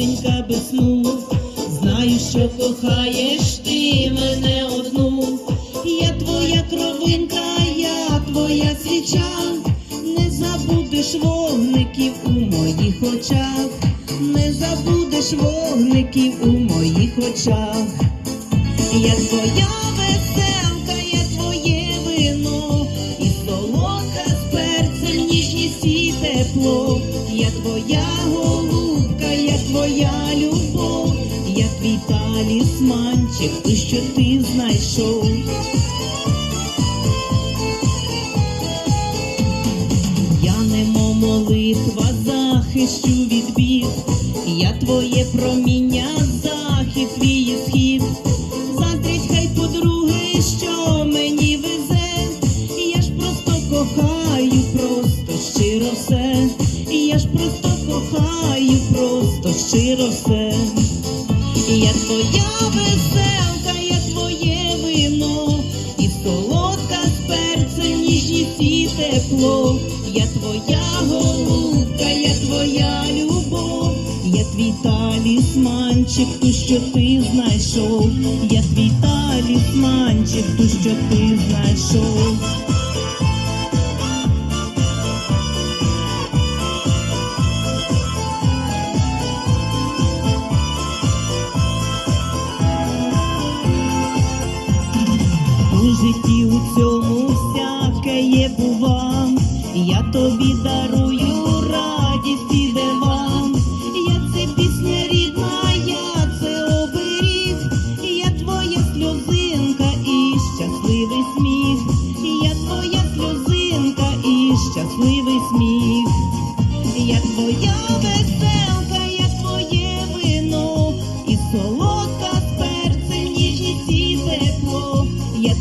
дівчинка без сну. Знаю, що кохаєш ти мене одну. Я твоя кровинка, я твоя свіча. Не забудеш вогників у моїх очах, не забудеш вогників у моїх очах. Я твоя веселка, Я голубка, я твоя любов, я твій талісманчик, ту, що ти знайшов. Я немо молитва захищу від бід, я твоє проміння, захід твій схід. Я ж просто кохаю, просто щиро все, я твоя веселка, я твоє вино, і солодка з перцем ніжність і тепло. Я твоя голубка, я твоя любов, я твій талісманчик, ту, що ти знайшов, я твій талісманчик, ту, що ти знайшов. Житті у цьому всяке є бува, я тобі дарую радість і дива. Я це пісня рідна, я це оберіг, я твоя сльозинка і щасливий сміх, я твоя сльозинка і щасливий сміх. Я твоя веселка, я твоє вино, і солодка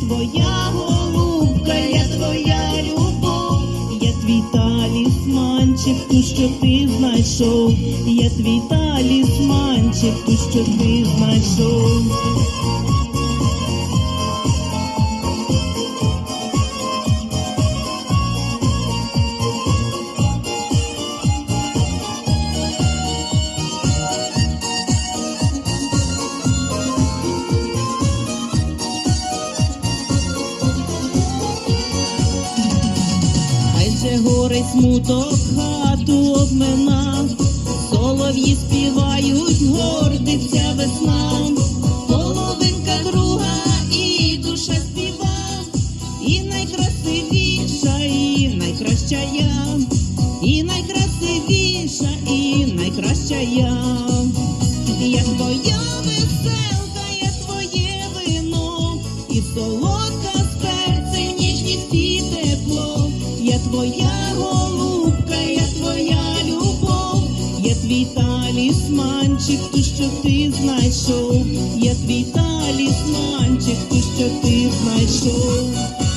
твоя голубка, я твоя любов, я твій талісманчик, ту, що ти знайшов, я твій талісманчик, ту, що ти знайшов. Же горе смуток хату обмина, солов'ї співають, гордиться весна, половинка друга і душа співа, і найкрасивіша, і найкраща я, і найкрасивіша, і найкраща. Я твій талісманчик, ту, що ти знайшов, я твій талісманчик, ту, що ти знайшов.